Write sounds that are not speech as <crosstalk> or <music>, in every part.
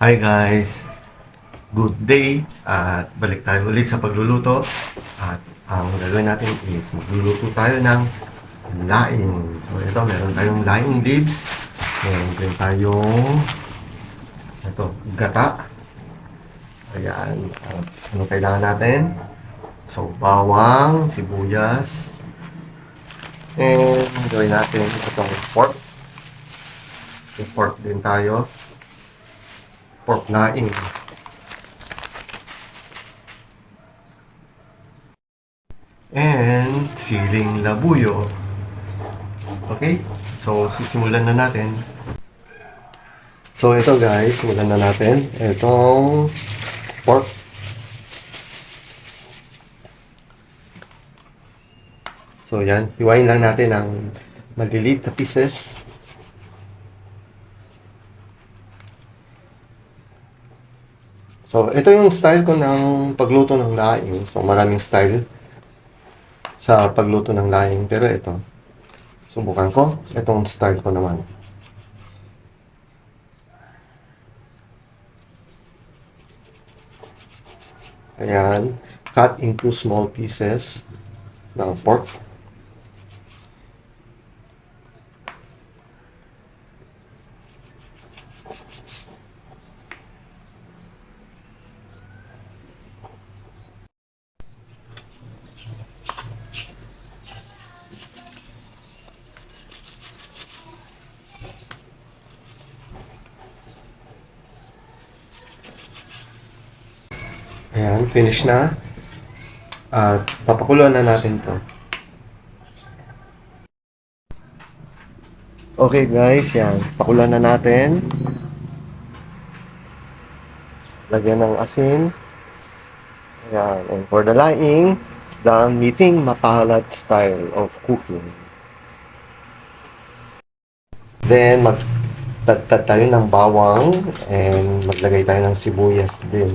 Hi guys! Good day! At balik tayo ulit sa pagluluto. At ang gagawin natin is magluluto tayo ng laing. So ito, meron tayong laing leaves. Meron din tayong ito, gata. Ayan. At ano kailangan natin? So, bawang, sibuyas. And gawin natin itong pork. Pork din tayo pork laing. And siling labuyo. Okay? So, sisimulan na natin. So, ito guys, simulan na natin. Itong pork. So, yan. Hiwain lang natin ng maliliit na pieces. So, ito yung style ko ng pagluto ng laing. So, maraming style sa pagluto ng laing. Pero ito, subukan ko. Itong style ko naman. Ayan. Cut into small pieces ng pork. Ayan, finish na. At papakuluan na natin to. Okay guys, yan. Pakuluan na natin. Lagyan ng asin. Ayan. And for the laing, the meeting mapalat style of cooking. Then, magtagtad tayo ng bawang and maglagay tayo ng sibuyas din.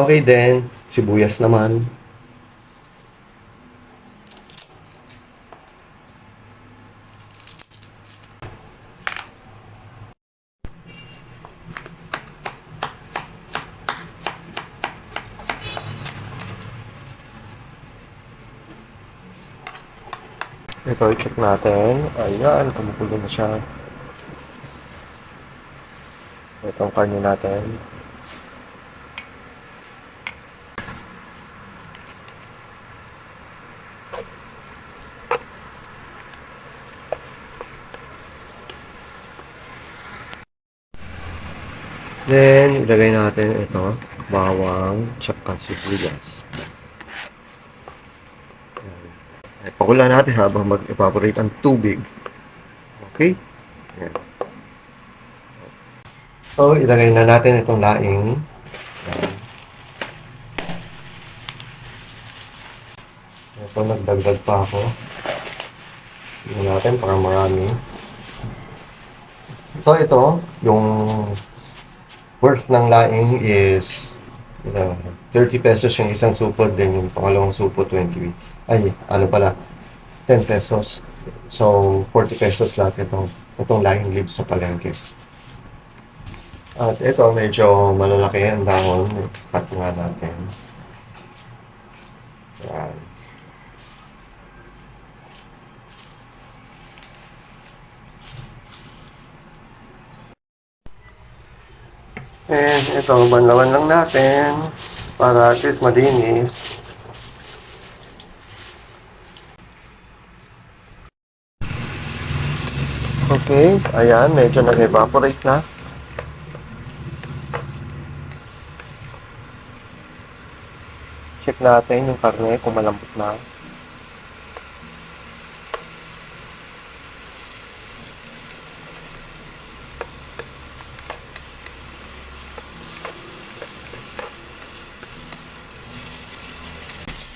Okay then, sibuyas naman. Ito, i-check natin. Ayan, kumukulo na siya. Ito ang karne natin. Then, ilagay natin ito, bawang, tsaka sibuyas. Ayan. Ay, pakula natin habang mag-evaporate ang tubig. Okay? Ayan. So, ilagay na natin itong laing. Ayan. Ito, nagdagdag pa ako. Tingnan natin para marami. So, ito, yung worth ng laing is uh, 30 pesos yung isang supot, then yung pangalawang supot 20. Ay, ano pala, 10 pesos. So, 40 pesos lahat itong, itong laing leaves sa palengke. At ito, medyo malalaki ang dahon. Cut nga natin. Yan. And ito, banlawan lang natin para at least malinis. Okay, ayan, medyo nag-evaporate na. Check natin yung karne kung malambot na.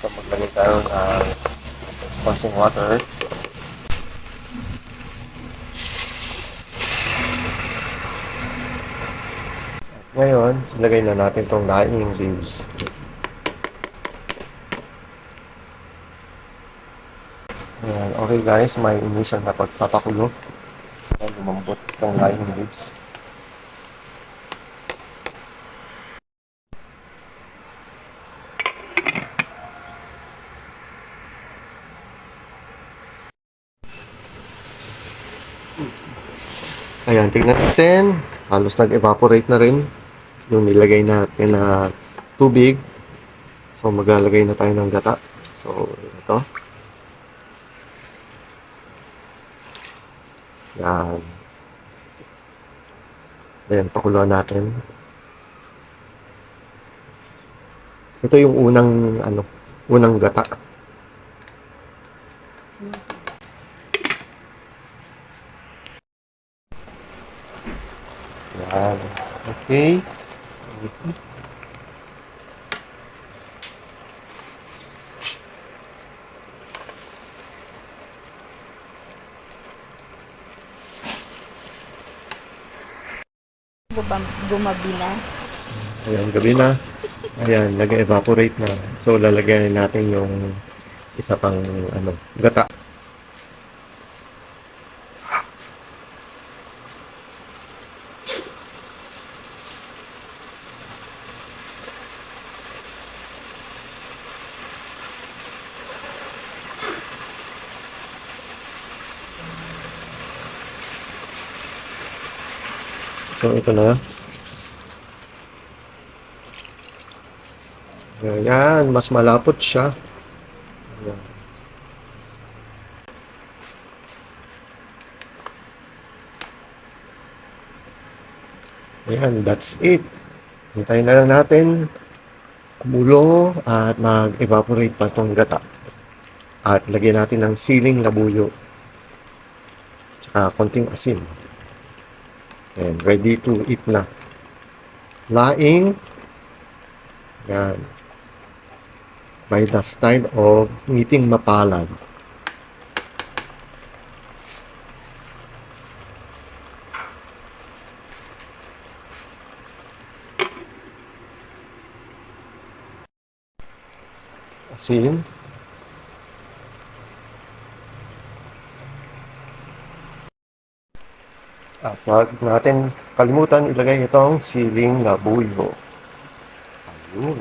So maglagay tayo ng konting water. Ngayon, ilagay na natin itong laing leaves. Ayan, okay guys, may initial na pagpapakulo. Lumambot itong laing leaves. Ayan, tingnan natin. Halos nag-evaporate na rin yung nilagay natin na tubig. So, maglalagay na tayo ng gata. So, ito. Yan. Ayan, pakuluan natin. Ito yung unang, ano, unang gata. Yan. Okay. Gumab- gumabi na. Ayan, gabi na. Ayan, nag-evaporate na. So, lalagyan natin yung isa pang ano, gata. So, ito na. Ayan, mas malapot siya. Ayan. Ayan, that's it. Hintayin na lang natin kumulo at mag-evaporate pa itong gata. At lagyan natin ng siling labuyo. Tsaka konting asin. And ready to eat na. Laing. Yan. By the style of ngiting mapalad. Asin. At wag natin kalimutan ilagay itong siling labuyo. Ayun.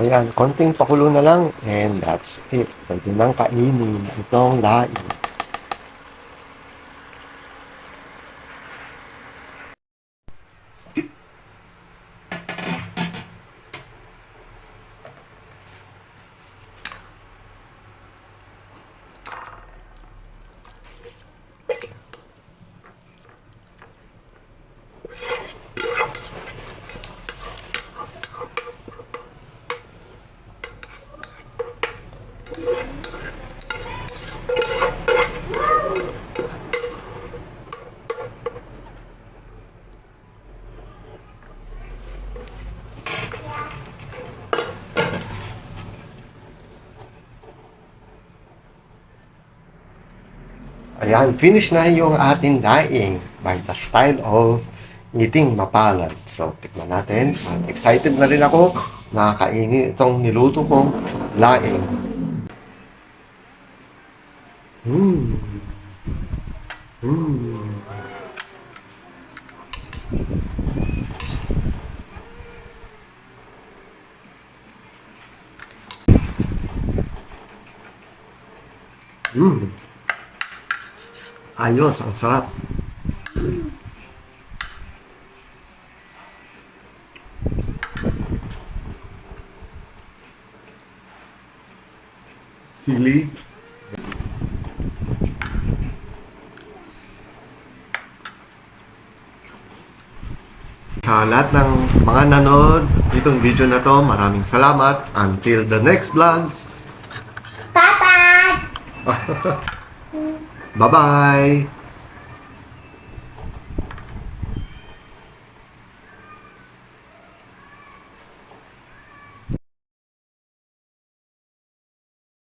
Ayan, konting pakulo na lang and that's it. Pwede nang kainin itong laing. Ayan, finish na yung ating daing by the style of ngiting mapalad. So, tikman natin. At excited na rin ako na kainin itong niluto kong laing. Hmm. Hmm. Hmm. Ayos, ang sarap. Sili. Sa lahat ng mga nanood itong video na to, maraming salamat. Until the next vlog. <laughs> 拜拜。